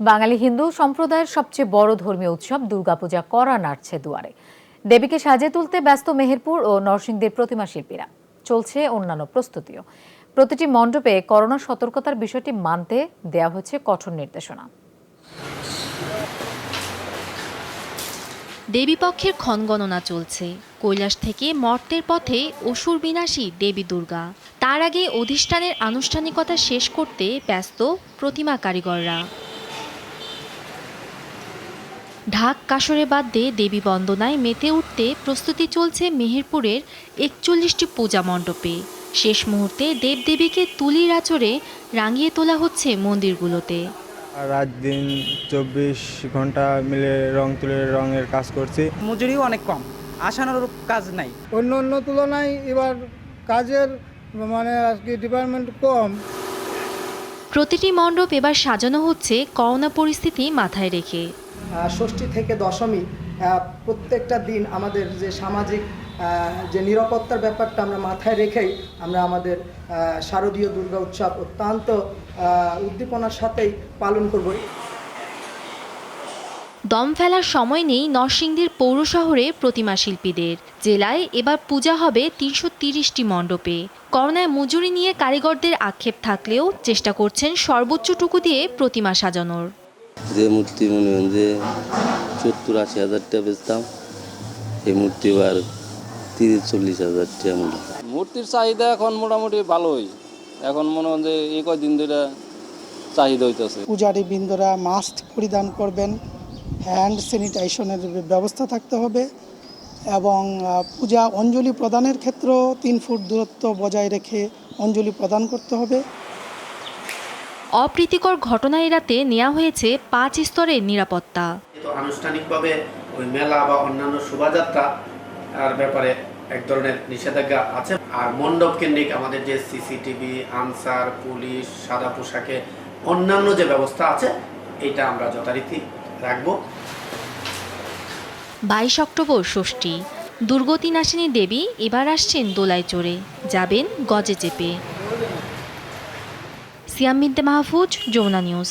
বাঙালি হিন্দু সম্প্রদায়ের সবচেয়ে বড় ধর্মীয় উৎসব দুর্গাপূজা করা নাড়ছে দুয়ারে। দেবীকে সাজিয়ে তুলতে ব্যস্ত মেহেরপুর ও নরসিংদীর প্রতিমা শিল্পীরা। চলছে অন্যান্য প্রস্তুতিও। প্রতিটি মণ্ডপে করোনা সতর্কতার বিষয়টি মানতে দেয়া হয়েছে কঠোর নির্দেশনা। দেবীপক্ষের ক্ষণগণনা চলছে। কৈলাস থেকে মর্তের পথে অসুর বিনাশী দেবী দুর্গা। তার আগে অধিষ্ঠানের আনুষ্ঠানিকতা শেষ করতে ব্যস্ত প্রতিমা কারিগররা। ঢাক কাসরে বাদ দিয়ে দেবী বন্দনায় মেতে উঠতে প্রস্তুতি চলছে মেহেরপুরের একচল্লিশটি পূজা মণ্ডপে। শেষ মুহূর্তে দেবদেবীকে তুলির আচরে রাঙিয়ে তোলা হচ্ছে মন্দিরগুলোতে। রাত দিন চব্বিশ ঘণ্টা মিলে রং তুলে রঙের কাজ করছি। মজুরিও অনেক কম আসানোর কাজ নাই। অন্য অন্য তুলনায় এবার কাজের মানে আজকে ডিপার্টমেন্ট কম। প্রতিটি মণ্ডপ এবার সাজানো হচ্ছে করোনা পরিস্থিতি মাথায় রেখে। ষষ্ঠী থেকে দশমী প্রত্যেকটা দিন আমাদের যে সামাজিক যে নিরাপত্তার ব্যাপারটা আমরা মাথায় রেখেই আমরা আমাদের শারদীয় দুর্গা উৎসব অত্যন্ত উদ্দীপনার সাথেই পালন করব। দম ফেলার সময় নেই নরসিংদীর পৌর শহরে প্রতিমা শিল্পীদের। জেলায় এবার পূজা হবে তিনশো তিরিশটি মণ্ডপে। করোনায় মজুরি নিয়ে কারিগরদের আক্ষেপ থাকলেও চেষ্টা করছেন সর্বোচ্চটুকু দিয়ে প্রতিমা সাজানোর। যে মূর্তি মনে হয় যে সত্তর আশি হাজার টাকা বেচতাম এই মূর্তি এবার তিরিশ চল্লিশ হাজার টাকা মনে মূর্তির চাহিদা এখন মোটামুটি ভালোই। এখন মনে হয় যে এই কয়দিন ধরে চাহিদা হইতেছে। পূজারী বৃন্দরা মাস্ক পরিধান করবেন হ্যান্ড স্যানিটাইজেশনের ব্যবস্থা থাকতে হবে এবং পূজা অঞ্জলি প্রদানের ক্ষেত্রেও তিন ফুট দূরত্ব বজায় রেখে অঞ্জলি প্রদান করতে হবে। অপ্রীতিকর ঘটনা এড়াতে নেওয়া হয়েছে পাঁচ স্তরের নিরাপত্তা। আনুষ্ঠানিকভাবে ওই মেলা বা অন্যান্য শোভাযাত্রা আর ব্যাপারে এক ধরনের নিষেধাজ্ঞা আছে। আর মণ্ডপ কেন্দ্রিক আমাদের যে সিসিটিভি আনসার পুলিশ সাদা পোশাকে অন্যান্য যে ব্যবস্থা আছে এটা আমরা যথারীতি রাখব। বাইশ অক্টোবর ষষ্ঠী। দুর্গতি নাশিনী দেবী এবার আসছেন দোলায় চড়ে যাবেন গজে চেপে। সিয়াম মিদ্দে মাহফুজ যমুনা নিউজ